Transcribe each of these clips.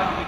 ਆਹ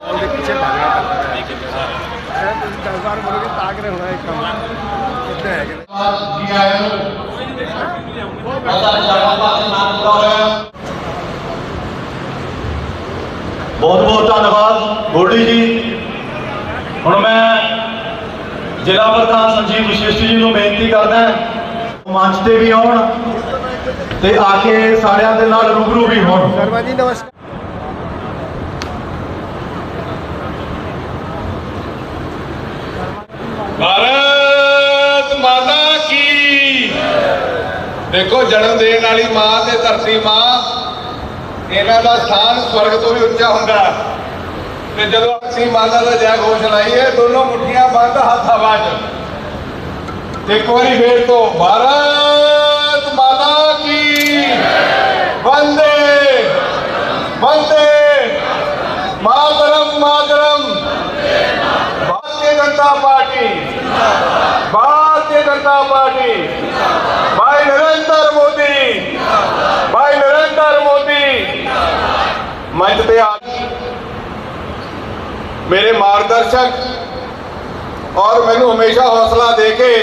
ਉਹਦੇ ਪਿੱਛੇ ਭਾਗਣਾ ਪੈਂਦਾ ਹੈ ਸ਼ਾਇਦ ਤੁਸੀਂ 10 ਵਾਰ ਬੋਲੋਗੇ ਤਾਂ ਕਿ ਹੋਣਾ ਇਹ ਕੰਮ ਇੱਦਾਂ ਹੈ ਕਿ ਜੀ ਆਇਆਂ ਨੂੰ ਪਤਾ ਚੱਲਦਾ ਪਾਸੇ ਨਾਮ ਪੂਰਾ ਹੋਇਆ ਬਹੁਤ ਬਹੁਤ ਧੰਨਵਾਦ ਗੋਲਡੀ ਜੀ ਹੁਣ ਮੈਂ ਜ਼ਿਲ੍ਹਾ ਪ੍ਰਧਾਨ ਸੰਜੀਵ ਵਿਸ਼ਿਸ਼ਟ ਜੀ ਨੂੰ ਬੇਨਤੀ ਕਰਦਾ ਮੰਚ ਤੇ ਵੀ ਆਉਣ ਤੇ ਆ ਕੇ ਸਾਰਿਆਂ ਦੇ ਨਾਲ ਰੂਬਰੂ ਵੀ ਹੋਣ। ਸ਼ਰਮਾ ਜੀ ਨਮਸਕਾਰ ਭਾਰਤ ਮਾਤਾ ਕੀ? ਦੇਖੋ ਜਨਮ ਦੇਣ ਵਾਲੀ ਮਾਂ ਤੇ ਧਰਤੀ ਮਾਂ ਇਹਨਾਂ ਦਾ ਸਥਾਨ ਸਵਰਗ ਤੋਂ ਵੀ ਉੱਚਾ ਹੁੰਦਾ। ਤੇ ਜਦੋਂ ਅਸੀਂ ਮਾਤਾ ਦਾ ਜੈ ਘੋਸ਼ ਲਾਈਏ ਦੋਨੋਂ ਮੁੱਠੀਆਂ ਬੰਦ ਹੱਥ ਹਵਾ 'ਚ ਤੇ ਇੱਕ ਵਾਰੀ ਫੇਰ ਤੋਂ ਭਾਰਤ ਮਾਤਾ ਕੀ? वंदे वंदे मातरम मातरम भारतीय जनता पार्टी भारतीय जनता पार्टी भाई नरेंद्र मोदी भाई नरेंद्र मोदी मंच पे आज मेरे मार्गदर्शक और मैं हमेशा हौसला देके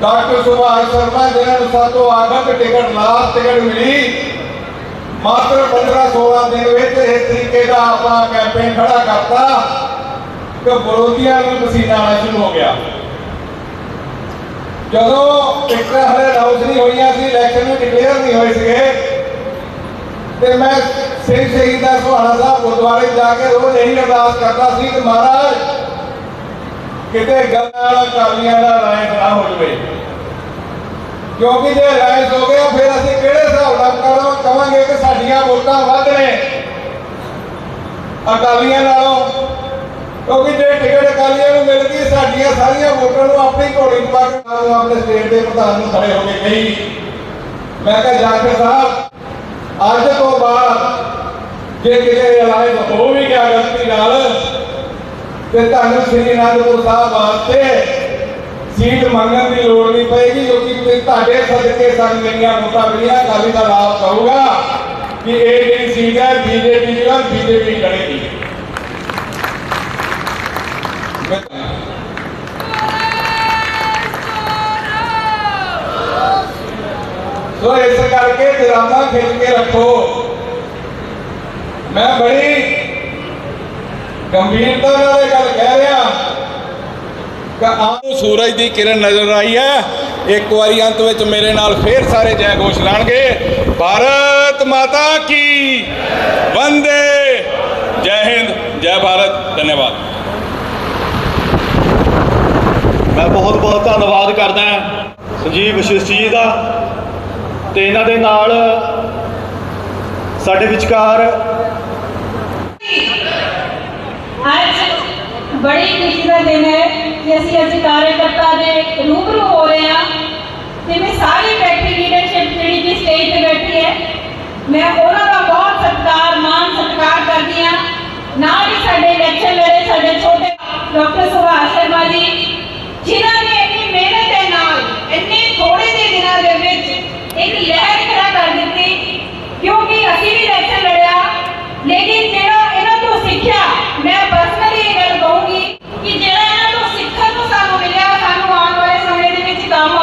ਡਾਕਟਰ ਸੁਭਾਸ਼ ਸ਼ਰਮਾ ਜਿਹਨਾਂ ਨੂੰ ਸਾਤੋਂ ਆਗਤ ਟਿਕਟ ਲਾਸਟ ਟਿਕਟ ਮਿਲੀ, ਮਾਤਰ 15 16 ਦਿਨ ਵਿੱਚ ਇਸ ਤਰੀਕੇ ਦਾ ਆਪਣਾ ਕੈਂਪੇਨ ਖੜਾ ਕਰਤਾ ਕਿ ਵਿਰੋਧੀਆਂ ਨੂੰ ਪਸੀਨਾ ਆਉਣਾ ਸ਼ੁਰੂ ਹੋ ਗਿਆ। ਜਦੋਂ ਇੱਕ ਹਲੇ ਅਨਾਉਂਸ ਨਹੀਂ ਹੋਈਆਂ ਸੀ ਇਲੈਕਸ਼ਨ ਵੀ ਡਿਕਲੇਅਰ ਨਹੀਂ ਹੋਏ ਸੀਗੇ, ਤੇ ਮੈਂ ਸਿੰਘ ਸ਼ਹੀਦ ਦਾ ਸੁਹਾਣਾ ਸਾਹਿਬ ਗੁਰਦੁਆਰੇ ਜਾ ਕੇ ਰੋਜ਼ ਇਹੀ ਅਰਦਾਸ ਕਰਦਾ ਸੀ ਕਿ ਮਹਾਰਾਜ ਕਿਤੇ ਗੱਲਾਂ ਵਾਲਾ ਕਾਲੀਆਂ ਦਾ ਰਾਏ ਨਾ ਹੋ ਜਵੇ। ਕਿਉਂਕਿ ਜੇ ਰਾਈਸ ਹੋ ਗਿਆ ਫਿਰ ਅਸੀਂ ਕਿਹੜੇ ਹਿਸਾਬ ਨਾਲ ਕਰਾਂ? ਕਵਾਂਗੇ ਕਿ ਸਾਡੀਆਂ ਵੋਟਾਂ ਵੱਧ ਨੇ। ਅਕਾਲੀਆਂ ਨਾਲੋਂ। ਕਿਉਂਕਿ ਜੇ ਟਿਕਟ ਅਕਾਲੀਆਂ ਨੂੰ ਮਿਲ ਗਈ, ਸਾਡੀਆਂ ਸਾਰੀਆਂ ਵੋਟਾਂ ਨੂੰ ਆਪਣੀ ਘੋੜੀ ਪਾ ਕੇ ਆਪਣੇ ਸਟੇਟ ਦੇ ਪ੍ਰਧਾਨ ਨੂੰ ਖੜੇ ਹੋ ਕੇ ਕਹੀ। ਮੈਂ ਕਿਹਾ ਜਾਖੜ ਸਾਹਿਬ, ਅੱਜ ਤੋਂ ਬਾਅਦ ਜੇ ਕਿਤੇ ਅਲਾਇੰਸ ਹੋ ਵੀ ਗਿਆ ਗਲਤੀ ਨਾਲ ਤੇ ਤੁਹਾਨੂੰ ਸ੍ਰੀ ਅਨੰਦਪੁਰ ਸਾਹਿਬ ਵਾਸਤੇ ਸੀਟ ਮੰਗਣ ਦੀ ਲੋੜ ਨਹੀਂ ਪਏਗੀ, ਕਿਉਂਕਿ ਤੁਹਾਡੇ ਸਦਕੇ ਸਾਨੂੰ ਜਿਹੜੀਆਂ ਵੋਟਾਂ ਮਿਲੀਆਂ ਦਾ ਲਾਭ ਕਹੂਗਾ ਕਿ ਇਹ ਜਿਹੜੀ ਸੀਟ ਹੈ, ਬੀਜੇਪੀ ਦੀ ਔਰ ਬੀਜੇਪੀ ਲੜੇਗੀ ਸੋ। ਇਸ ਕਰਕੇ ਜਰਾਨਾ ਖਿੱਚ ਕੇ ਰੱਖੋ। ਮੈਂ ਬੜੀ ਗੰਭੀਰਤਾ ਨਾਲ ਇਹ ਗੱਲ ਕਹਿ ਰਿਹਾ ਕਿ ਆਹ ਸੂਰਜ ਦੀ ਕਿਰਨ ਨਜ਼ਰ ਆਈ ਹੈ। ਇੱਕ ਵਾਰੀ ਅੰਤ ਵਿੱਚ ਮੇਰੇ ਨਾਲ ਫੇਰ ਸਾਰੇ ਜੈ ਘੋਸ਼ ਲਾਣਗੇ ਭਾਰਤ ਮਾਤਾ ਕੀ? ਵੰਦੇ! ਜੈ ਹਿੰਦ, ਜੈ ਭਾਰਤ। ਧੰਨਵਾਦ। ਮੈਂ ਬਹੁਤ ਬਹੁਤ ਧੰਨਵਾਦ ਕਰਦਾ ਹਾਂ ਸੰਜੀਵ ਵਸ਼ਿਸ਼ਟ ਜੀ ਦਾ ਤੇ ਇਹਨਾਂ ਦੇ ਨਾਲ ਸਾਡੇ ਵਿਚਕਾਰ ਅੱਜ ਬੜੀ ਖੁਸ਼ੀ ਦਾ ਦਿਨ ਹੈ ਕਿ ਅਸੀਂ ਅੱਜ ਕਾਰਜਕਰਤਾ ਦੇ ਰੂਬਰੂ ਹੋ ਰਹੇ ਹਾਂ ਤੇ ਮੈਂ ਸਾਰੀ ਬੈਠੀ ਲੀਡਰਸ਼ਿਪ ਜਿਹੜੀ ਕਿ ਸਟੇਜ ਤੇ ਬੈਠੀ ਹੈ, ਮੈਂ ਉਹਨਾਂ ਦਾ ਬਹੁਤ ਸਤਿਕਾਰ, ਮਾਣ, ਸਤਿਕਾਰ ਕਰਦੀ ਹਾਂ। ਨਾਲ ਹੀ ਸਾਡੇ ਇਲੈਕਸ਼ਨ ਲੜੇ ਸਾਡੇ ਛੋਟੇ ਡਾਕਟਰ ਸੁਭਾਸ਼ ਸ਼ਰਮਾ ਜੀ, ਜਿਨ੍ਹਾਂ ਨੇ ਇੰਨੀ ਮਿਹਨਤ ਦੇ ਨਾਲ ਇੰਨੇ ਥੋੜੇ ਜਿਹੇ ਦਿਨਾਂ ਦੇ ਵਿੱਚ ਇੱਕ ਲਹਿਰ ਖੜਾ ਕਰ ਦਿੱਤੀ ਕਿਉਂਕਿ ਅਸੀਂ ਵੀ ਇਲੈਕਸ਼ਨ ਲੜਿਆ ਲੇਕਿਨ ਜਿਹੜਾ ਇਹਨਾਂ ਤੋਂ ਸਿੱਖਿਆ ਮੈਂ ਪਰਸਨਲੀ ਇਹ ਗੱਲ ਕਹੂੰਗੀ ਕਿ ਜਿਹੜਾ ਇਹਨਾਂ ਤੋਂ ਸਿੱਖਣ ਨੂੰ ਸਾਨੂੰ ਮਿਲਿਆ ਸਾਨੂੰ ਆਉਣ ਵਾਲੇ ਸਮੇਂ ਦੇ ਵਿੱਚ ਕੰਮ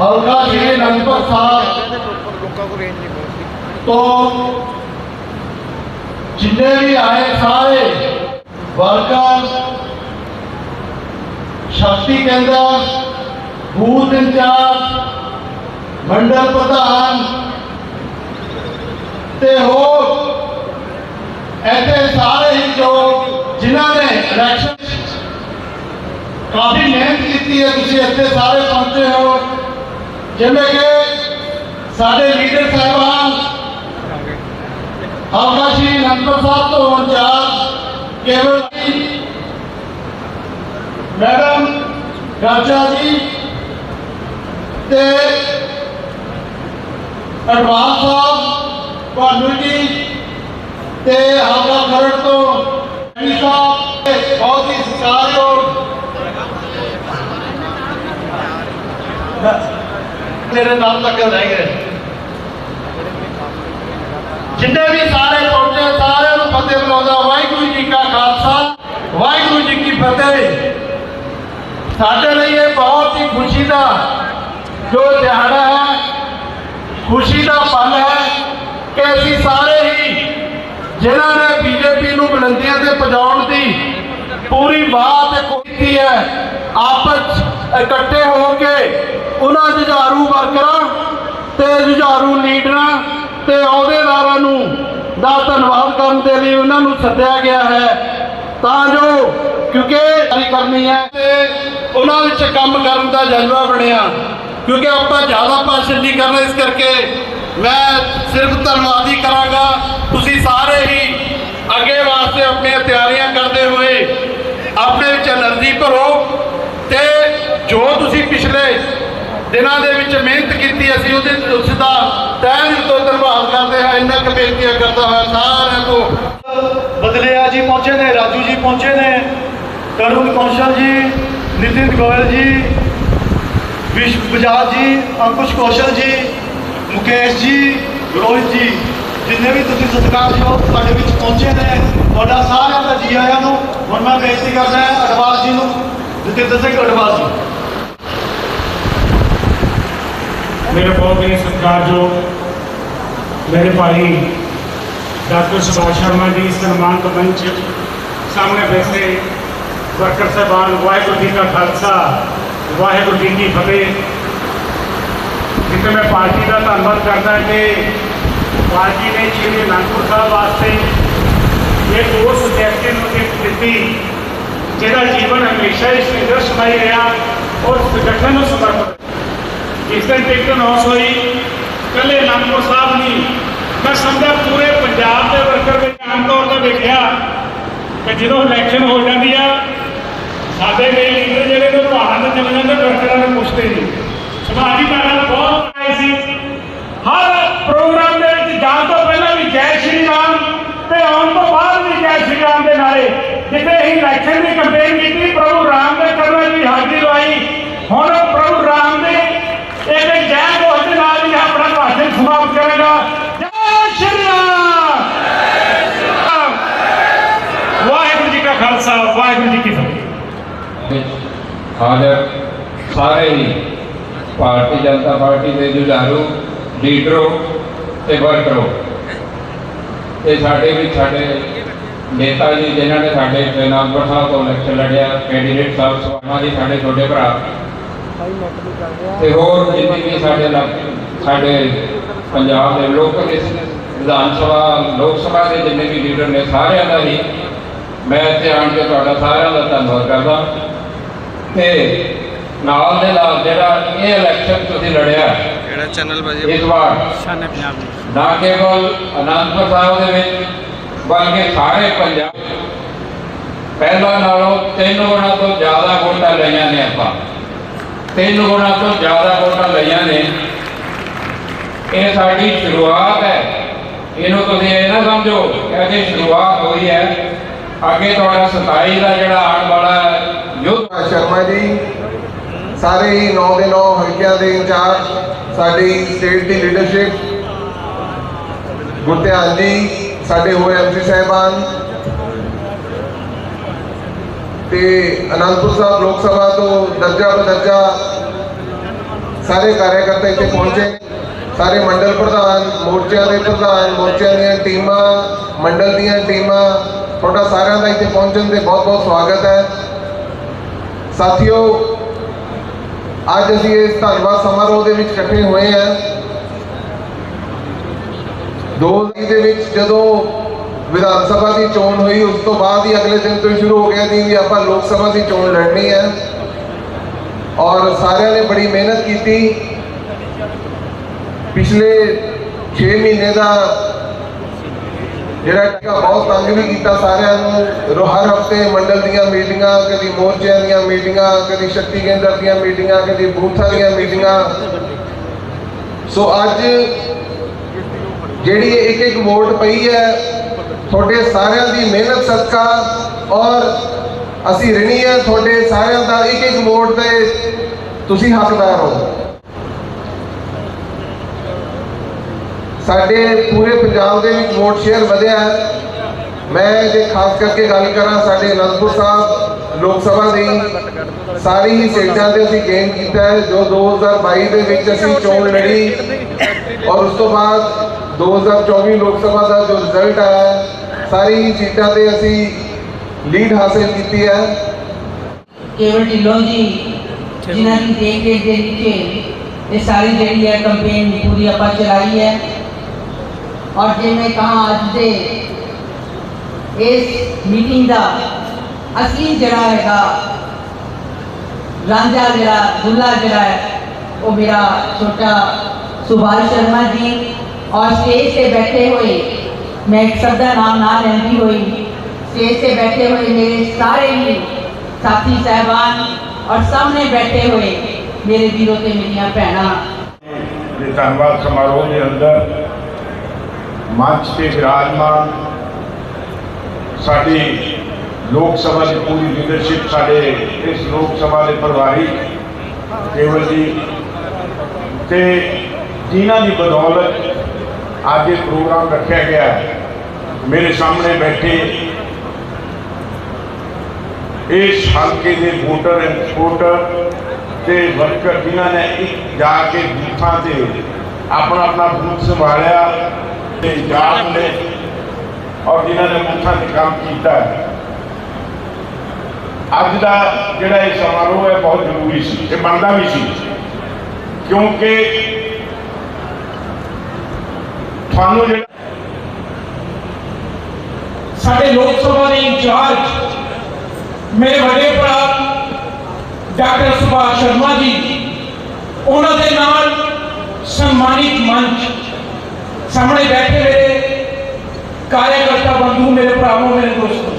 ਹਲਕਾ ਸ਼੍ਰੀ ਅਨੰਦਪੁਰ ਸਾਹਿਬ ਲੋਕਾਂ ਕੋਲ ਰੇਂਜ ਨਹੀਂ ਪਹੁੰਚਦੀ ਤੋਂ ਜਿੰਨੇ ਵੀ ਆਏ ਸਾਰੇ ਵਰਕਰ ਸ਼ਕਤੀ ਕੇਂਦਰ ਬੂਥ ਇੰਚਾਰਜ ਮੰਡਲ ਪ੍ਰਧਾਨ। ਤੇ ਹੋਰ, ਇੱਥੇ ਸਾਰੇ ਹੀ ਜੋ ਜਿਨ੍ਹਾਂ ਨੇ ਇਲੈਕਸ਼ਨ ਕਾਫੀ ਮਿਹਨਤ ਕੀਤੀ ਹੈ, ਤੁਸੀਂ ਇੱਥੇ ਸਾਰੇ ਪਹੁੰਚੇ ਹੋ। ਜਿਵੇਂ ਕਿ ਸਾਡੇ ਲੀਡਰ ਸਾਹਿਬਾਨ ਹਲਕਾ ਸ਼੍ਰੀ ਅਨੰਦਪੁਰ ਸਾਹਿਬ ਤੋਂ ਇੰਚਾਰਜ ਕੇਵਲ ਮੈਡਮ ਰਾਜਾ ਜੀ ਤੇ ਅਡਵਾਂਸ ਸਾਹਿਬ ਭਾਨੂ ਜੀ ਤੇ ਹਲਕਾ ਖਰੜ ਤੋਂ ਜੀ ਸਾਹਿਬ ਬਹੁਤ ਹੀ ਸਤਿਕਾਰਯੋਗ ਮੇਰੇ ਨਾਮ ਤੱਕ ਰਹਿ ਗਏ। ਜਿੰਨੇ ਵੀ ਸਾਰੇ ਪਹੁੰਚੇ, ਸਾਰਿਆਂ ਨੂੰ ਫਤਿਹ ਬੁਲਾਉਂਦਾ ਵਾਹਿਗੁਰੂ ਜੀ ਕਾ ਖਾਲਸਾ, ਵਾਹਿਗੁਰੂ ਜੀ ਕੀ ਫਤਿਹ। ਸਾਡੇ ਲਈ ਇਹ ਬਹੁਤ ਹੀ ਖੁਸ਼ੀ ਦਾ ਜੋ ਦਿਹਾੜਾ ਹੈ, ਖੁਸ਼ੀ ਦਾ ਪਲ ਹੈ ਕਿ ਅਸੀਂ ਸਾਰੇ ਹੀ ਜਿਨ੍ਹਾਂ ਨੇ ਬੀਜੇਪੀ ਨੂੰ ਬੁਲੰਦੀਆਂ ਤੇ ਪਹੁੰਚਾਉਣ ਦੀ ਪੂਰੀ ਬਾਤ ਕੀਤੀ ਹੈ, ਆਪਸ ਇਕੱਠੇ ਹੋ ਕੇ ਉਹਨਾਂ ਜੁਝਾਰੂ ਵਰਕਰਾਂ ਤੇ ਜੁਝਾਰੂ ਲੀਡਰਾਂ ਤੇ ਅਹੁਦੇਦਾਰਾਂ ਨੂੰ ਦਾ ਧੰਨਵਾਦ ਕਰਨ ਦੇ ਲਈ ਉਹਨਾਂ ਨੂੰ ਸੱਦਿਆ ਗਿਆ ਹੈ। ਤਾਂ ਜੋ ਕਿਉਂਕਿ ਸਾਰੀ ਕਰਨੀ ਹੈ। ਤੇ ਉਹਨਾਂ ਵਿੱਚ ਕੰਮ ਕਰਨ ਦਾ ਜਜ਼ਬਾ ਬਣਿਆ। ਕਿਉਂਕਿ ਆਪਾਂ ਜ਼ਿਆਦਾ ਭਾਸ਼ਣ ਨਹੀਂ ਕਰਨਾ ਇਸ ਕਰਕੇ ਮੈਂ ਸਿਰਫ ਧੰਨਵਾਦ ਹੀ ਕਰਾਂਗਾ। ਤੁਸੀਂ ਸਾਰੇ ਹੀ ਅੱਗੇ ਵਾਸਤੇ ਆਪਣੀਆਂ ਤਿਆਰੀਆਂ ਕਰਦੇ ਹੋਏ ਆਪਣੇ ਵਿੱਚ એનર્ਜੀ ਭਰੋ ਤੇ ਜੋ ਤੁਸੀਂ ਪਿਛਲੇ ਦਿਨਾਂ ਦੇ ਵਿੱਚ ਮਿਹਨਤ ਕੀਤੀ ਅਸੀਂ ਉਹਦੇ ਉਸ ਦਾ ਤਹਿ ਤੋਂ ਧੰਨਵਾਦ ਕਰਦੇ ਹਾਂ। ਇੰਨਾ ਕੁ ਬੇਨਤੀਆਂ ਕਰਦਾ ਹਾਂ ਸਾਰਿਆਂ ਤੋਂ। ਬਦਲੇ ਜੀ ਪਹੁੰਚੇ ਨੇ ਰਾਜੂ ਜੀ ਪਹੁੰਚੇ ਨੇ। ਕਰੁਣ ਕੌਸ਼ਲ ਜੀ ਨਿਤਿਨ ਗੋਇਲ ਜੀ ਵਿਸ਼ਵ ਬਜਾਜ ਜੀ ਅੰਕੁਸ਼ ਕੌਸ਼ਲ ਜੀ ਮੁਕੇਸ਼ ਜੀ ਰੋਹਿਤ ਜੀ ਜਿੰਨੇ ਵੀ ਤੁਸੀਂ ਸਤਿਕਾਰਯੋਗ ਸਾਡੇ ਵਿੱਚ ਪਹੁੰਚੇ ਨੇ ਤੁਹਾਡਾ ਸਾਰਿਆਂ ਦਾ ਜੀ ਆਇਆਂ ਨੂੰ ਹੁਣ ਮੈਂ ਬੇਨਤੀ ਕਰਦਾ ਹਾਂ ਅਡਵਾਲ ਜੀ ਨੂੰ ਜਤਿੰਦਰ ਸਿੰਘ ਅਡਵਾਲ ਜੀ ਮੇਰੇ ਬਹੁਤ ਹੀ ਸਤਿਕਾਰਯੋਗ ਮੇਰੇ ਭਾਈ ਡਾਕਟਰ ਸੁਭਾਸ਼ ਸ਼ਰਮਾ ਜੀ ਸਨਮਾਨਿਤ ਮੰਚ ਸਾਹਮਣੇ ਬੈਠੇ ਵਰਕਰ ਸਾਹਿਬਾਨ ਵਾਹਿਗੁਰੂ ਜੀ ਕਾ ਖਾਲਸਾ ਵਾਹਿਗੁਰੂ ਜੀ ਕੀ ਫਤਿਹ ਜਿੱਥੇ ਮੈਂ ਪਾਰਟੀ ਦਾ ਧੰਨਵਾਦ ਕਰਦਾ ਕਿ ਪਾਰਟੀ ਨੇ ਸ਼੍ਰੀ ਅਨੰਦਪੁਰ ਸਾਹਿਬ ਵਾਸਤੇ ਇਹ ਉਸ ਵਿਅਕਤੀ ਨੂੰ ਟਿਕਟ ਦਿੱਤੀ ਜਿਹਦਾ ਜੀਵਨ ਹਮੇਸ਼ਾ ਹੀ ਸੰਘਰਸ਼ਮਈ ਰਿਹਾ ਔਰ ਸੰਗਠਨ ਨੂੰ ਸਮਰਪਿਤ ਇਸ ਦਿਨ ਟਿਕਟ ਅਨਾਉਂਸ ਹੋਈ ਕੱਲੇ ਅਨੰਦਪੁਰ ਸਾਹਿਬ ਨਹੀਂ ਮੈਂ ਸਮਝਦਾ ਪੂਰੇ ਪੰਜਾਬ ਦੇ ਵਰਕਰ ਵਿੱਚ ਆਮ ਤੌਰ ਤੇ ਵੇਖਿਆ ਕਿ ਜਦੋਂ ਇਲੈਕਸ਼ਨ ਹੋ ਜਾਂਦੀ ਆ ਸਾਡੇ ਮੇਨ ਲੀਡਰ ਜਿਹੜੇ ਨੇ ਪਹਾੜਾਂ ਤੇ ਚਲੇ ਜਾਂਦੇ ਵਰਕਰਾਂ ਨੂੰ ਪੁੱਛਦੇ ਨਹੀਂ। ਸਮਾਜੀ ਮੈਡਮ ਬਹੁਤ ਆਏ ਸੀ। ਹਰ ਪ੍ਰੋਗਰਾਮ ਦੇ ਵਿੱਚ ਜਾਣ ਤੋਂ ਪਹਿਲਾਂ ਵੀ ਜੈ ਸ਼੍ਰੀ ਰਾਮ ਤੇ ਆਉਣ ਤੋਂ ਬਾਅਦ ਵੀ ਜੈ ਸ਼੍ਰੀ ਰਾਮ ਦੇ ਨਾਰੇ। ਜਿੱਥੇ ਅਸੀਂ ਇਲੈਕਸ਼ਨ ਦੀ ਕੰਪੇਨ ਕੀਤੀ, ਪ੍ਰਭੂ ਰਾਮ ਦੇ ਚਰਨਾਂ ਦੀ ਹਾਜ਼ਰੀ ਲਵਾਈ। ਹੁਣ ਪ੍ਰਭੂ ਰਾਮ ਦੇ ਇੱਕ ਜੈ ਘੋਸ਼ ਦੇ ਨਾਲ ਹੀ ਆਪਣਾ ਭਾਸ਼ਣ ਸਮਾਪਤ ਕਰੇਗਾ। ਜੈ ਸ਼੍ਰੀ ਰਾਮ! ਵਾਹਿਗੁਰੂ ਜੀ ਕਾ ਖਾਲਸਾ, ਵਾਹਿਗੁਰੂ ਜੀ ਕੀ ਫਤਿਹ। ਵਿੱਚ ਹਾਜ਼ਰ ਸਾਰੇ ਹੀ ਭਾਰਤੀ ਜਨਤਾ ਪਾਰਟੀ ਦੇ ਜੁਝਾਰੂ, ਲੀਡਰੋ ਤੇ ਵਰਕਰੋ। ਤੇ ਸਾਡੇ ਵੀ ਸਾਡੇ ਨੇਤਾ ਜੀ, ਜਿਨ੍ਹਾਂ ਨੇ ਸਾਡੇ ਅਨੰਦਪੁਰ ਸਾਹਿਬ ਤੋਂ ਇਲੈਕਸ਼ਨ ਲੜਿਆ ਕੈਂਡੀਡੇਟ ਸਾਹਿਬ ਸਵਾਮਾ ਜੀ, ਸਾਡੇ ਛੋਟੇ ਭਰਾ। ਤੇ ਹੋਰ ਜਿੰਨੇ ਵੀ ਸਾਡੇ ਇਲਾਕੇ ਸਾਡੇ ਪੰਜਾਬ ਦੇ ਲੋਕਲ ਵਿਧਾਨ ਸਭਾ, ਲੋਕ ਸਭਾ ਦੇ ਜਿੰਨੇ ਵੀ ਲੀਡਰ ਨੇ, ਸਾਰਿਆਂ ਦਾ ਹੀ ਮੈਂ ਇੱਥੇ ਆਣ ਕੇ ਤੁਹਾਡਾ ਸਾਰਿਆਂ ਦਾ ਧੰਨਵਾਦ ਕਰਦਾ। ਤੇ ਨਾਲ ਦੇ ਨਾਲ ਜਿਹੜਾ ਇਹ ਇਲੈਕਸ਼ਨ ਤੁਸੀਂ ਲੜਿਆ ਕਿਹੜਾ ਚੈਨਲ ਭਾਜੀ ਇਸ ਵਾਰ ਸ਼ਾਨੇ ਪੰਜਾਬ ਨਾ ਕੇਵਲ ਅਨੰਦਪੁਰ ਸਾਹਿਬ ਦੇ ਵਿੱਚ ਬਲਕਿ ਸਾਰੇ ਪੰਜਾਬ ਪਹਿਲਾਂ ਨਾਲੋਂ ਤਿੰਨ ਗੁਣਾ ਤੋਂ ਜ਼ਿਆਦਾ ਵੋਟਾਂ ਲਈਆਂ ਨੇ ਆਪਾਂ। ਤਿੰਨ ਗੁਣਾ ਤੋਂ ਜ਼ਿਆਦਾ ਵੋਟਾਂ ਲਈਆਂ ਨੇ। ਇਹ ਸਾਡੀ ਸ਼ੁਰੂਆਤ ਹੈ। ਇਹਨੂੰ ਤੁਸੀਂ ਇਹ ਨਾ ਸਮਝੋ ਕਿ ਅਜੇ ਸ਼ੁਰੂਆਤ ਹੋਈ ਹੈ। ਅੱਗੇ ਤੁਹਾਡਾ 27 ਦਾ ਜਿਹੜਾ ਆਉਣ ਵਾਲਾ ਯੁੱਧ ਸ਼ਰਮਾ ਜੀ, ਸਾਰੇ ਹੀ 9 ਦੇ 9 ਹਲਕਿਆਂ ਦੇ ਇੰਚਾਰਜ, ਸਾਡੀ ਸਟੇਟ ਦੀ ਲੀਡਰਸ਼ਿਪ ਗੁਰਧਿਆਨ ਜੀ, ਸਾਡੇ ਹੋਏ ਐਮਸੀ ਸਾਹਿਬਾਨ ਤੇ ਅਨੰਦਪੁਰ ਸਾਹਿਬ ਲੋਕ ਸਭਾ ਤੋਂ ਦਰਜਾ ਬਦਰਜਾ ਸਾਰੇ ਕਾਰਜਕਰਤਾ ਇੱਥੇ ਪਹੁੰਚੇ। ਸਾਰੇ ਮੰਡਲ ਪ੍ਰਧਾਨ, ਮੋਰਚਿਆਂ ਦੇ ਪ੍ਰਧਾਨ, ਮੋਰਚਿਆਂ ਦੀਆਂ ਟੀਮਾਂ, ਮੰਡਲ ਦੀਆਂ ਟੀਮਾਂ, ਤੁਹਾਡਾ ਸਾਰਿਆਂ ਦਾ ਇੱਥੇ ਪਹੁੰਚਣ ਤੇ ਬਹੁਤ ਬਹੁਤ ਸਵਾਗਤ ਹੈ। ਸਾਥੀਓ, ਅੱਜ ਅਸੀਂ ਇਸ ਧੰਨਵਾਦ ਸਮਾਰੋਹ ਦੇ ਵਿੱਚ ਇਕੱਠੇ ਹੋਏ ਹਾਂ। ਦੋ ਦੇ ਵਿੱਚ ਜਦੋਂ ਵਿਧਾਨ ਸਭਾ ਦੀ ਚੋਣ ਹੋਈ, ਉਸ ਤੋਂ ਬਾਅਦ ਹੀ ਅਗਲੇ ਦਿਨ ਤੋਂ ਸ਼ੁਰੂ ਹੋ ਗਿਆ ਸੀ ਵੀ ਆਪਾਂ ਲੋਕ ਸਭਾ ਦੀ ਚੋਣ ਲੜਨੀ ਹੈ। ਔਰ ਸਾਰਿਆਂ ਨੇ ਬੜੀ ਮਿਹਨਤ ਕੀਤੀ। ਪਿਛਲੇ 6 ਮਹੀਨੇ ਦਾ ਜਿਹੜਾ ਟਿਕਾ ਬਹੁਤ ਤੰਗ ਵੀ ਕੀਤਾ ਸਾਰਿਆਂ ਨੂੰ। ਹਰ ਹਫ਼ਤੇ ਮੰਡਲ ਦੀਆਂ ਮੀਟਿੰਗਾਂ, ਕਦੀ ਮੋਰਚਿਆਂ ਦੀਆਂ ਮੀਟਿੰਗਾਂ, ਕਦੀ ਸ਼ਕਤੀ ਕੇਂਦਰ ਦੀਆਂ ਮੀਟਿੰਗਾਂ, ਕਦੀ ਬੂਥਾਂ ਦੀਆਂ ਮੀਟਿੰਗਾਂ। ਸੋ ਅੱਜ ਜਿਹੜੀ ਇੱਕ ਇੱਕ ਵੋਟ ਪਈ ਹੈ, ਤੁਹਾਡੇ ਸਾਰਿਆਂ ਦੀ ਮਿਹਨਤ, ਸਦਕਾ ਔਰ ਅਸੀਂ ਰਣੀ ਹੈ, ਤੁਹਾਡੇ ਸਾਰਿਆਂ ਦਾ ਇੱਕ ਇੱਕ ਵੋਟ ਦੇ ਤੁਸੀਂ ਹੱਕਦਾਰ ਹੋ। ਸਾਡੇ ਪੂਰੇ ਪੰਜਾਬ ਦੇ ਵਿੱਚ ਵੋਟ ਸ਼ੇਅਰ ਵਧਿਆ ਮੈਂ ਜੇ ਖਾਸ ਕਰਕੇ ਗੱਲ ਕਰਾਂ ਸਾਡੇ ਅਨੰਦਪੁਰ ਸਾਹਿਬ ਲੋਕ ਸਭਾ ਦੀ ਸਾਰੀ ਹੀ ਸੀਟਾਂ ਤੇ ਅਸੀਂ ਗੇਨ ਕੀਤਾ ਹੈ। ਜੋ 2022 ਦੇ ਵਿੱਚ ਅਸੀਂ ਚੋਣ ਲੜੀ ਔਰ ਉਸ ਤੋਂ ਬਾਅਦ 2024 ਲੋਕ ਸਭਾ ਦਾ ਜੋ ਰਿਜ਼ਲਟ ਆਇਆ ਹੈ, ਸਾਰੀ ਹੀ ਸੀਟਾਂ ਤੇ ਅਸੀਂ ਲੀਡ ਹਾਸਲ ਕੀਤੀ ਹੈ। ਕੇਵਲ ਢਿੱਲੋਂ ਜੀ ਜਿਨ੍ਹਾਂ ਦੀ ਦੇਖ ਦੇਖ ਦੇ ਵਿੱਚ ਇਹ ਸਾਰੀ ਜਿਹੜੀ ਹੈ ਕੰਪੇਨ ਪੂਰੀ ਆਪਾਂ ਚਲਾਈ ਹੈ। ਔਰ ਜੇ ਮੈਂ ਕਹਾਂ ਅੱਜ ਦੇ ਇਸ ਮੀਟਿੰਗ ਦਾ ਅਸਲੀ ਜਿਹੜਾ ਹੈਗਾ ਰਾਂਝਾ ਜਿਹੜਾ ਦੁੱਲਾ ਜਿਹੜਾ ਹੈ ਉਹ ਮੇਰਾ ਛੋਟਾ ਸੁਭਾਸ਼ ਸ਼ਰਮਾ ਜੀ ਔਰ ਸਟੇਜ ਤੇ ਬੈਠੇ ਹੋਏ ਮੈਂ ਇੱਕ ਸਭ ਦਾ ਨਾਮ ਨਾ ਲੈਂਦੀ ਹੋਈ ਸਟੇਜ ਤੇ ਬੈਠੇ ਹੋਏ ਮੇਰੇ ਸਾਰੇ ਹੀ ਸਾਥੀ ਸਹਿਬਾਨ ਔਰ ਸਾਹਮਣੇ ਬੈਠੇ ਹੋਏ ਮੇਰੇ ਵੀਰੋ ਤੇ ਮੇਰੀਆਂ ਭੈਣਾਂ ਦੇ ਧੰਨਵਾਦ ਸਮਾਰੋਹ ਦੇ ਅੰਦਰ ਮੰਚ ਤੇ ਵਿਰਾਜਮਾਨ ਸਾਡੀ ਲੋਕ ਸਭਾ ਦੀ ਪੂਰੀ ਲੀਡਰਸ਼ਿਪ ਸਾਡੇ ਇਸ ਲੋਕ ਸਭਾ ਦੇ ਪ੍ਰਭਾਰੀ ਕੇਵਲ ਜੀ ਤੇ ਜਿਨ੍ਹਾਂ ਦੀ ਬਦੌਲਤ ਅੱਜ ਇਹ ਪ੍ਰੋਗਰਾਮ ਰੱਖਿਆ ਗਿਆ ਹੈ, ਮੇਰੇ ਸਾਹਮਣੇ ਬੈਠੇ ਇਸ ਹਲਕੇ ਦੇ ਵੋਟਰ ਐਂਡ ਸਪੋਰਟਰ ਤੇ ਵਰਕਰ ਜਿਨ੍ਹਾਂ ਨੇ ਇੱਕ ਜਾ ਕੇ ਬੂਥਾਂ ਤੇ ਆਪਣਾ ਆਪਣਾ ਬੂਥ ਸੰਭਾਲਿਆ ਤੇ ਇੰਜਾਮ ਨੇ ਔਰ ਜਿਨ੍ਹਾਂ ਨੇ ਬੂਥਾਂ ਤੇ ਕੰਮ ਕੀਤਾ ਅੱਜ ਦਾ ਜਿਹੜਾ ਇਹ ਸਮਾਰੋਹ ਹੈ ਬਹੁਤ ਜ਼ਰੂਰੀ ਸੀ ਇਹ ਬਣਦਾ ਵੀ ਸੀ, ਕਿਉਂਕਿ ਤੁਹਾਨੂੰ ਜਿਹੜਾ ਸਾਡੇ ਲੋਕ ਸਭਾ ਦੇ ਇੰਚਾਰਜ, ਮੇਰੇ ਵੱਡੇ ਭਰਾ ਡਾਕਟਰ ਸੁਭਾਸ਼ ਸ਼ਰਮਾ ਜੀ, ਉਹਨਾਂ ਦੇ ਨਾਲ ਸਨਮਾਨਿਤ ਮੰਚ ਸਾਹਮਣੇ ਬੈਠੇ ਮੇਰੇ ਕਾਰਜਕਰਤਾ ਬੰਧੂ, ਮੇਰੇ ਭਰਾਵੋ, ਮੇਰੇ ਦੋਸਤੋ।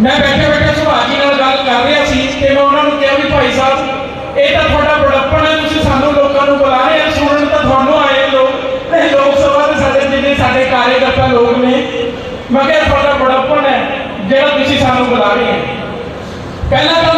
ਮੈਂ ਬੈਠੇ ਬੈਠੇ ਸੁਭਾਸ਼ ਨਾਲ ਗੱਲ ਕਰ ਰਿਹਾ ਸੀ ਤੇ ਮੈਂ ਉਹਨਾਂ ਨੂੰ ਕਿਹਾ ਵੀ ਭਾਈ ਸਾਹਿਬ, ਇਹ ਤਾਂ ਤੁਹਾਡਾ ਬੜਪਣ ਹੈ, ਤੁਸੀਂ ਸਾਨੂੰ ਲੋਕਾਂ ਨੂੰ ਬੁਲਾ ਰਹੇ ਆ ਸੁਣਨ ਤਾਂ ਤੁਹਾਨੂੰ ਆਏ ਲੋਕ। ਇਹ ਲੋਕ ਸਭਾ ਦੇ ਸਾਡੇ ਜਿੰਨੇ ਸਾਡੇ ਕਾਰਜਕਰਤਾ ਲੋਕ ਨੇ, ਮੈਂ ਕਿਹਾ ਤੁਹਾਡਾ ਬੜਪਣ ਹੈ, ਜਿਹੜਾ ਤੁਸੀਂ ਸਾਨੂੰ ਬੁਲਾ ਰਹੇ ਹੋ। ਪਹਿਲਾਂ ਤਾਂ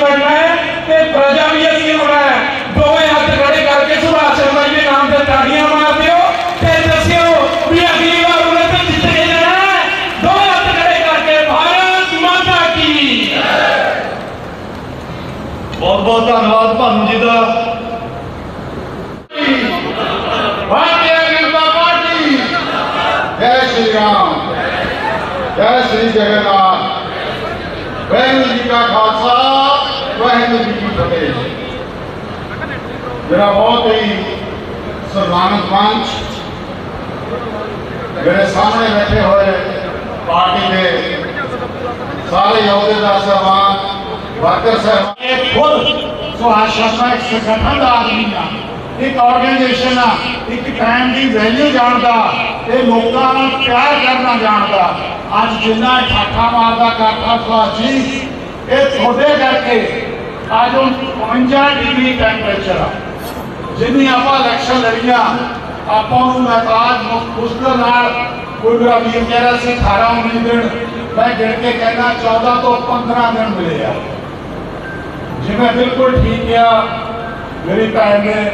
پڑھنا ہے تے پرجا بھی اسی ہونا ہے۔ دوے ہاتھ کھڑے کر کے سبحان شرما جی نام تے تاڑیاں مار دیو۔ تے دسیو بھی اگلی بار انہاں تے جیت کے جانا ہے۔ دوے ہاتھ کھڑے کر کے بھارت ماتا کی۔ بہت بہت ਧੰਨਵਾਦ ਭਾਨੂ ਜੀ ਦਾ ਭਾਰਤੀ ਜਨਤਾ ਪਾਰਟੀ ਜੈ ਸ਼੍ਰੀ ਰਾਮ ਸਕੇ ਮੇਰਾ ਬਹੁਤ ਹੀ ਸਨਮਾਨਿਤ ਮੰਚ ਮੇਰੇ ਸਾਹਮਣੇ ਬੈਠੇ ਹੋਏ ਪਾਰਟੀ ਦੇ ਸਾਰੇ ਯੋਗਦਾਰ ਸਹਿਬਾਨ ਵਰਕਰ ਸਹਿਬਾਨ ਇਹ ਖੁਦ ਸੁਹਾਸ਼ ਸ਼ਰਮਾ ਇੱਕ ਸੰਗਠਨ ਦਾ ਆਦਮੀ ਆ। ਇੱਕ ਆਰਗੇਨਾਈਜੇਸ਼ਨ ਆ। ਇੱਕ ਟਾਈਮ ਦੀ ਵੈਲਿਊ ਜਾਣਦਾ। ਤੇ ਲੋਕਾਂ ਨਾਲ ਪਿਆਰ ਕਰਨਾ ਜਾਣਦਾ। ਅੱਜ ਜਿੰਨਾ ਠਾਠਾ ਮਾਰਦਾ ਕਾਠਾ ਸੁਹਾਸ਼ ਜੀ, ਇਹ ਤੁਹਾਡੇ ਕਰਕੇ ਅੱਜ 52 ਡਿਗਰੀ ਟੈਂਪਰੇਚਰ ਆ ਜਿੰਨੀ ਆਪਾਂ ਇਲੈਕਸ਼ਨ ਲੜੀਆਂ ਆਪਾਂ ਨੂੰ ਮਹਿਤਾਜ ਮੁਸ਼ਕਲ ਨਾਲ ਕੋਈ ਮੇਰਾ ਵੀਰ ਕਹਿ ਰਿਹਾ ਸੀ 18 19 ਦਿਨ ਮੈਂ ਗਿਣ ਕੇ ਕਹਿਣਾ 14 ਤੋਂ 15 ਦਿਨ ਮਿਲੇ ਆ ਜਿਵੇਂ ਬਿਲਕੁਲ ਠੀਕ ਆ ਮੇਰੀ ਭੈਣ ਨੇ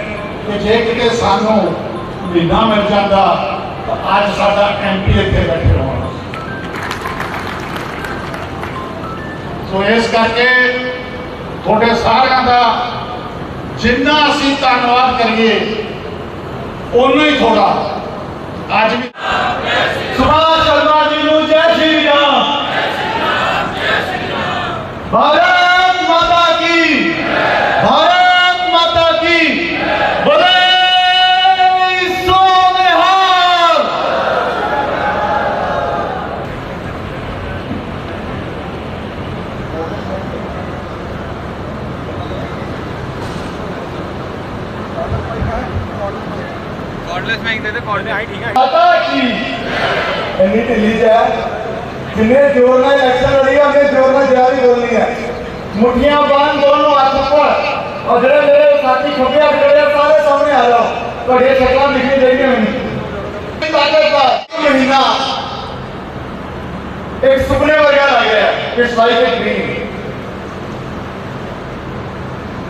ਕਿ ਜੇ ਕਿਤੇ ਸਾਨੂੰ ਮਹੀਨਾ ਮਿਲ ਜਾਂਦਾ ਤਾਂ ਅੱਜ ਸਾਡਾ ਐਮਪੀ ਇੱਥੇ ਬੈਠੇ ਹੋਣਾ ਇਸ ਕਰਕੇ ਤੁਹਾਡੇ ਸਾਰਿਆਂ ਦਾ ਜਿੰਨਾ ਅਸੀਂ ਧੰਨਵਾਦ ਕਰੀਏ ਉਨਾ ਹੀ ਥੋੜਾ ਅੱਜ ਵੀ ਸੁਭਾਸ਼ ਸ਼ਰਮਾ ਜੀ ਨੂੰ ਜੈ ਸ਼੍ਰੀ ਰਾਮ। ਭਾਰਤ ਮਾਤਾ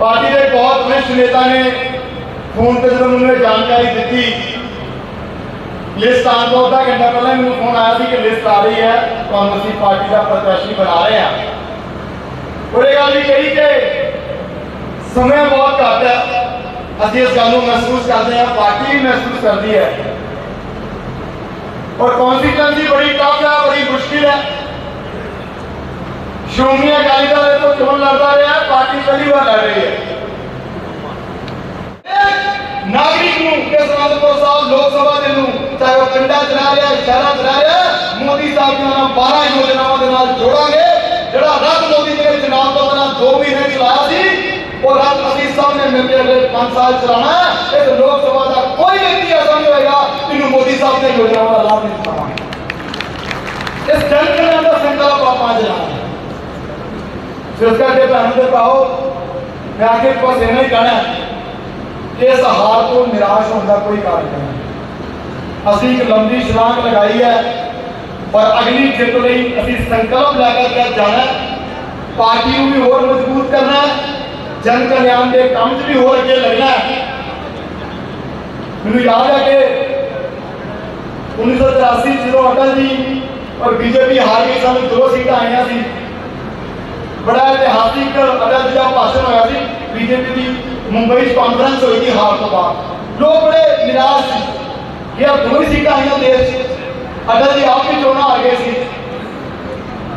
ਪਾਰਟੀ ਦੇ ਬਹੁਤ ਵਰਿष्ठ ਨੇਤਾ ਨੇ ਫੋਨ ਤੇ ਜਦੋਂ ਮੈਨੂੰ ਇਹ ਜਾਣਕਾਰੀ ਦਿੱਤੀ ਲਿਸਟ ਆਉਣ ਤੋਂ ਅੱਧਾ ਘੰਟਾ ਪਹਿਲਾਂ ਮੈਨੂੰ ਫੋਨ ਆਇਆ ਸੀ ਕਿ ਲਿਸਟ ਆ ਰਹੀ ਹੈ, ਤੁਹਾਨੂੰ ਅਸੀਂ ਪਾਰਟੀ ਦਾ ਪ੍ਰਤੀਸ਼ੀ ਬਣਾ ਰਹੇ ਹਾਂ। ਉਹ ਇਹ ਗੱਲ ਵੀ ਕਹੀ ਕਿ ਸਮਾਂ ਬਹੁਤ ਘੱਟ ਹੈ। ਅਸੀਂ ਇਸ ਗੱਲ ਨੂੰ ਮਹਿਸੂਸ ਕਰਦੇ ਹਾਂ, ਪਾਰਟੀ ਵੀ ਮਹਿਸੂਸ ਕਰਦੀ ਹੈ। ਔਰ ਕੌਨਸੀਕੁਐਂਸੀ ਬੜੀ ਟਫ ਹੈ, ਬੜੀ ਮੁਸ਼ਕਿਲ ਹੈ। ਸ਼੍ਰੋਮਣੀ ਅਕਾਲੀ ਦਲ ਤੋਂ ਚੋਣ ਲੜਦਾ ਰਿਹਾ, ਪਾਰਟੀ ਪਹਿਲੀ ਵਾਰ ਲੜ ਰਹੀ ਹੈ। ਨਾਗਰਿਕ ਨੂੰ ਇਸ ਸਾਹਿਬ ਲੋਕ ਸਭਾ ਦੇ ਨੂੰ, ਚਾਹੇ ਉਹ ਪਿੰਡਾਂ ਚ ਰਿਹਾ, ਸ਼ਹਿਰਾਂ ਚ ਰਿਹਾ, ਮੋਦੀ ਸਾਹਿਬ ਦੀਆਂ ਨਾਲ 12 ਯੋਜਨਾਵਾਂ ਦੇ ਨਾਲ ਜੋੜਾਂਗੇ, ਜਿਹੜਾ ਰੱਦ ਮੋਦੀ ਜੀ ਨੇ ਚੁਣਾਵ ਤੋਂ ਪਹਿਲਾਂ 2 ਮਹੀਨੇ ਚਲਾਇਆ ਸੀ, ਉਹ ਰੱਦ ਅਸੀਂ ਸਭ ਨੇ ਮਿਲ ਕੇ 5 ਸਾਲ ਚਲਾਉਣਾ ਇਸ ਲੋਕ ਸਭਾ ਦਾ ਕੋਈ ਵਿਅਕਤੀ ਐਸਾ ਨਹੀਂ ਹੋਏਗਾ ਜਿਹਨੂੰ ਮੋਦੀ ਸਾਹਿਬ ਦੀਆਂ ਯੋਜਨਾਵਾਂ ਦਾ ਲਾਭ ਨਹੀਂ ਪਾਵਾਂਗੇ ਇਸ ਜਨ ਦਾ ਸੰਕਲਪ ਆਪਾਂ ਅੱਜ ਲਾਵਾਂਗੇ ਕਰਕੇ ਭੈਣ ਦੇ ਪਾਓ, ਮੈਂ ਆਖਿਰ ਬਸ ਇਹਨਾਂ ਹੀ ਕਹਿਣਾ ਇਸ ਹਾਰ ਤੋਂ ਨਿਰਾਸ਼ ਹੋਣ ਦਾ ਕੋਈ ਕਾਰਨ ਨਹੀਂ ਅਸੀਂ ਇੱਕ ਲੰਬੀ ਛਲਾਂਗ ਲਗਾਈ ਹੈ, ਪਰ ਅਗਲੀ ਜਿੱਤ ਲਈ ਅਸੀਂ ਸੰਕਲਪ ਲੈ ਕੇ ਜਾਣਾ ਪਾਰਟੀ ਨੂੰ ਵੀ ਹੋਰ ਮਜ਼ਬੂਤ ਕਰਨਾ ਜਨ ਕਲਿਆਣ ਦੇ ਕੰਮ 'ਚ ਵੀ ਹੋਰ ਅੱਗੇ ਲੱਗਣਾ ਮੈਨੂੰ ਯਾਦ ਹੈ ਕਿ 1983 ਜਦੋਂ ਅਟਲ ਜੀ ਔਰ ਬੀਜੇਪੀ ਹਾਰ ਗਈ, ਸਾਨੂੰ ਦੋ ਸੀਟਾਂ ਆਈਆਂ ਸੀ। ਬੜਾ ਇਤਿਹਾਸਿਕ ਅਟਲ ਜੀ ਭਾਸ਼ਣ ਹੋਇਆ ਸੀ, ਬੀਜੇਪੀ ਦੀ ਮੁੰਬਈ 'ਚ ਕਾਨਫਰੰਸ ਹੋਈ ਸੀ ਹਾਰ ਤੋਂ ਬਾਅਦ। ਲੋਕ ਬੜੇ ਨਿਰਾਸ਼ ਸੀ ਕਿ ਆ ਸੀਟਾਂ ਆਈਆਂ ਦੇਸ਼ 'ਚ। ਅਟਲ ਜੀ ਆਪ ਵੀ ਚੋਣਾਂ ਆ ਗਏ ਸੀ।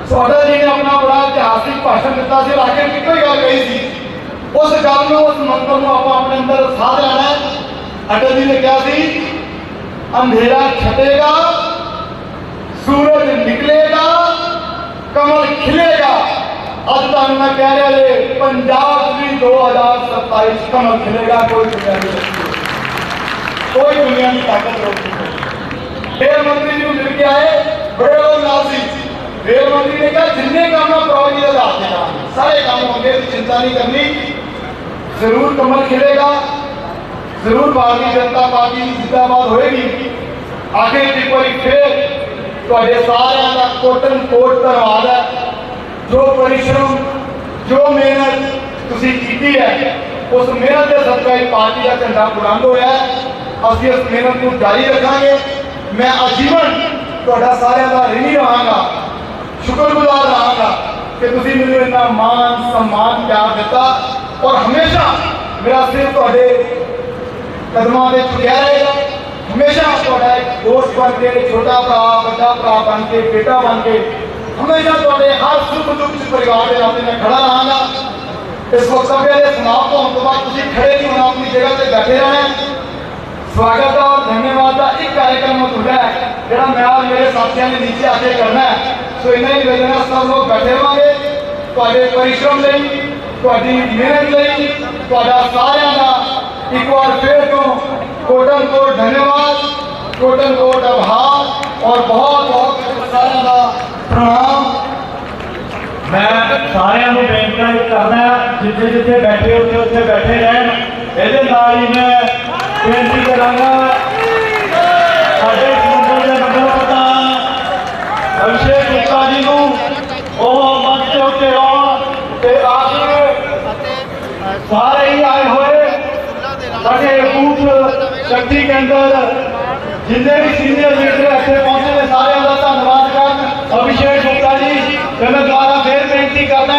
ਸੋ ਅਟਲ ਜੀ ਨੇ ਆਪਣਾ ਬੜਾ ਇਤਿਹਾਸਿਕ ਭਾਸ਼ਣ ਦਿੱਤਾ ਸੀ ਔਰ ਆਖਿਰ ਇੱਕੋ ਹੀ ਗੱਲ ਕਹੀ ਸੀ। ਉਸ ਗੱਲ ਨੂੰ, ਉਸ ਮੰਤਰ ਨੂੰ ਆਪਾਂ ਆਪਣੇ ਅੰਦਰ ਸਾਧ ਲੈਣਾ ਹੈ। ਅਟਲ ਜੀ ਨੇ ਕਿਹਾ ਸੀ, ਅੰਧੇਰਾ ਛਟੇਗਾ ਸੂਰਜ ਨਿਕਲੇਗਾ, ਕਮਲ ਖਿਲੇ ਅੱਜ ਤੁਹਾਨੂੰ ਮੈਂ ਕਹਿ ਰਿਹਾ ਜੇ ਪੰਜਾਬ 'ਚ ਵੀ 2027 ਕਮਲ ਖਿਲੇਗਾ ਕੋਈ ਦੁਨੀਆ ਨਹੀਂ ਰੁਕੇਗੀ। ਕੋਈ ਦੁਨੀਆ ਦੀ ਤਾਕਤ ਰੋਕ ਨਹੀਂ ਸਕਦੀ। ਰੇਲ ਮੰਤਰੀ ਜੀ ਨੂੰ ਮਿਲ ਕੇ ਆਏ ਬੜੇ ਲੋਕ ਨਾਲ ਸੀ ਰੇਲ ਮੰਤਰੀ ਨੇ ਕਿਹਾ ਜਿੰਨੇ ਕੰਮ ਆ ਪ੍ਰੋਜੀ ਦੇ ਆਧਾਰ ਤੇ ਕਰਾਂਗੇ ਸਾਰੇ ਕੰਮ ਹੋਣਗੇ ਤੁਸੀਂ ਚਿੰਤਾ ਨਹੀਂ ਕਰਨੀ ਜ਼ਰੂਰ ਕਮਲ ਖਿਲੇਗਾ ਜ਼ਰੂਰ ਭਾਰਤੀ ਜਨਤਾ ਪਾਰਟੀ ਦੀ ਜਿੰਦਾਬਾਦ ਹੋਏਗੀ ਆਖਿਰ ਇੱਕ ਵਾਰੀ ਫੇਰ ਤੁਹਾਡੇ ਸਾਰਿਆਂ ਦਾ ਕੋਟਨ ਕੋਟ ਧੰਨਵਾਦ ਹੈ ਜੋ ਪਰਿਸ਼ਰਮ ਜੋ ਮਿਹਨਤ ਤੁਸੀਂ ਕੀਤੀ ਹੈ ਉਸ ਮਿਹਨਤ ਦੇ ਸਦਕਾ ਇਹ ਪਾਰਟੀ ਦਾ ਝੰਡਾ ਬੁਲੰਦ ਹੋਇਆ ਹੈ ਅਸੀਂ ਇਸ ਮਿਹਨਤ ਨੂੰ ਜਾਰੀ ਰੱਖਾਂਗੇ ਮੈਂ ਆਜੀਵਨ ਤੁਹਾਡਾ ਸਾਰਿਆਂ ਦਾ ਰਿਣੀ ਰਹਾਂਗਾ ਸ਼ੁਕਰਗੁਜ਼ਾਰ ਰਹਾਂਗਾ ਕਿ ਤੁਸੀਂ ਮੈਨੂੰ ਇੰਨਾ ਮਾਣ ਸਨਮਾਨ ਪਿਆਰ ਦਿੱਤਾ ਔਰ ਹਮੇਸ਼ਾ ਮੇਰਾ ਸਿਰ ਤੁਹਾਡੇ ਕਦਮਾਂ ਦੇ ਝੁਕਿਆ ਰਹੇਗਾ ਹਮੇਸ਼ਾ ਤੁਹਾਡਾ ਇੱਕ ਦੋਸਤ ਬਣ ਕੇ ਛੋਟਾ ਭਰਾ ਵੱਡਾ ਭਰਾ ਬਣ ਕੇ ਬੇਟਾ ਬਣ ਕੇ ਹਮੇਸ਼ਾ ਤੁਹਾਡੇ ਹਰ ਸੁੱਖ ਦੁੱਖ ਚ ਪਰਿਵਾਰ ਦੇ ਨਾਤੇ ਮੈਂ ਖੜਾ ਰਹਾਂਗਾ। ਇਸ ਵਕਤਵਯ ਦੇ ਸਮਾਪਤ ਹੋਣ ਤੋਂ ਬਾਅਦ ਤੁਸੀਂ ਖੜੇ ਨਹੀਂ ਹੋਣਾ, ਆਪਣੀ ਜਗ੍ਹਾ ਤੇ ਬੈਠੇ ਰਹਿਣਾ ਸਵਾਗਤ ਦਾ ਔਰ ਧੰਨਵਾਦ ਦਾ ਇੱਕ ਕਾਰਜਕ੍ਰਮ ਹੁੰਦਾ ਹੈ, ਜਿਹੜਾ ਮੈਂ ਔਰ ਮੇਰੇ ਸਾਥੀਆਂ ਨੇ ਨੀਚੇ ਆ ਕੇ ਕਰਨਾ ਹੈ। ਸੋ ਇਹਨਾਂ ਹੀ ਵੇਲੇ ਸਭ ਲੋਕ ਬੈਠੇ ਰਹਾਂਗੇ। ਤੁਹਾਡੇ ਪਰਿਸ਼ਰਮ ਲਈ, ਤੁਹਾਡੀ ਮਿਹਨਤ ਲਈ, ਤੁਹਾਡਾ ਸਾਰਿਆਂ ਦਾ ਇੱਕ ਵਾਰ ਫਿਰ ਤੋਂ ਕੋਟਨ ਕੋਟ ਧੰਨਵਾਦ। ਕੋਟਨ ਕੋਟ ਆਭਾਰ ਔਰ ਬਹੁਤ ਬਹੁਤ ਸਾਰਿਆਂ ਦਾ ਪ੍ਰਣਾਮ ਮੈਂ ਸਾਰਿਆਂ ਨੂੰ ਬੇਨਤੀ ਕਰਦਾ ਜਿੱਥੇ ਜਿੱਥੇ ਬੈਠੇ ਉੱਥੇ ਉੱਥੇ ਬੈਠੇ ਰਹਿਣ ਇਹਦੇ ਨਾਲ ਹੀ ਮੈਂ ਬੇਨਤੀ ਕਰਾਂਗਾ ਸਾਡੇ ਸੰਗਠਨ ਦੇ ਮੰਡਲ ਪ੍ਰਧਾਨ ਅਭਿਸ਼ੇਕ ਗੁਪਤਾ ਜੀ ਨੂੰ ਉਹ ਮੰਚ ਉੱਤੇ ਆਉਣ ਤੇ ਆ ਸਾਰੇ ਹੀ ਆਏ ਹੋਏ ਸਾਡੇ ਬੂਥ ਸ਼ਕਤੀ ਕੇਂਦਰ ਜਿੰਨੇ ਵੀ ਸੀਨੀਅਰ ਲੀਡਰ ਇੱਥੇ ਪਹੁੰਚੇ ਨੇ ਸਾਰਿਆਂ ਦਾ ਧੰਨਵਾਦ ਕਰਨ ਅਭਿਸ਼ੇਕ ਗੁਪਤਾ ਜੀ ਤੇ ਮੈਂ ਦੁਬਾਰਾ ਫੇਰ ਬੇਨਤੀ ਕਰਦਾ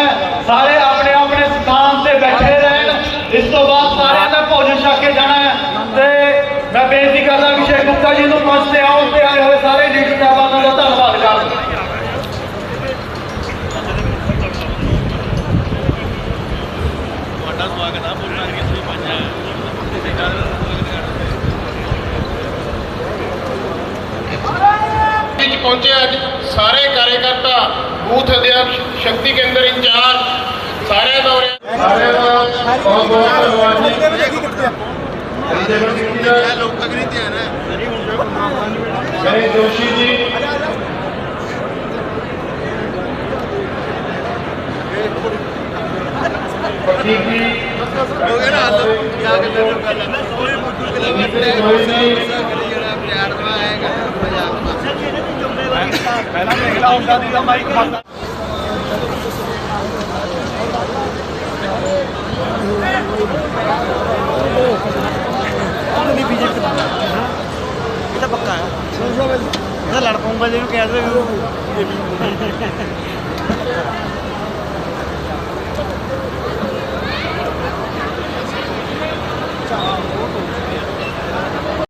ਸਾਰੇ ਆਪਣੇ ਆਪਣੇ ਸਥਾਨ ਤੇ ਬੈਠੇ ਰਹਿਣ ਇਸ ਤੋਂ ਬਾਅਦ ਸਾਰਿਆਂ ਦਾ ਭੋਜਨ ਛਕ ਕੇ ਜਾਣਾ ਹੈ ਤੇ ਮੈਂ ਬੇਨਤੀ ਕਰਦਾ ਅਭਿਸ਼ੇਕ ਗੁਪਤਾ ਜੀ ਨੂੰ ਮੰਚ ਤੇ ਆਉਣ ਤੇ ਆਏ ਹੋਏ ਸਾਰੇ ਲੀਡਰ ਸਾਹਿਬਾਨਾਂ ਦਾ ਧੰਨਵਾਦ ਕਰਦਾ ਵਿੱਚ ਪਹੁੰਚੇ ਅੱਜ ਸਾਰੇ ਕਾਰਜਕਰਤਾ ਬੂਥ ਅਧਿਆਪਕ ਸ਼ਕਤੀ ਕੇਂਦਰ ਇੰਚਾਰਜ ਸਾਰਿਆਂ ਦਾ ਉਰੇ ਸਾਰਿਆਂ ਦਾ ਬਹੁਤ ਬਹੁਤ ਧੰਨਵਾਦ ਜੀ। ਲੋਕ ਅਗਰੀ ਧਿਆਨ ਹੈ ਗਣੇਸ਼ ਜੋਸ਼ੀ ਜੀ ਪ੍ਰਦੀਪ ਜੀ ਹੋ ਗਿਆ ਨਾ ਹੱਲ ਕੀ ਆ ਕੇ ਮੈਨੂੰ ਗੱਲ ਹੈ ਕੋਈ ਮੁੱਦੂ ਕਿ ਲੱਗੇ ਕੋਈ ਨਹੀਂ ਜਿਹੜਾ ਪਿਆਰ ਦਾ ਆਏਗਾ ਪੰਜਾਬ ਪਹਿਲਾਂ ਦੇਖ ਲਾ ਹੁੰਦਾ ਦੀ ਤਾਂ ਮਾਈਕ ਬੰਦ ਇਹ ਤਾਂ ਪੱਕਾ ਹੈ। ਇਹ ਤਾਂ ਲੜ ਪਊਂਗਾ ਜਿਹਨੂੰ ਕਹਿ ਦੇ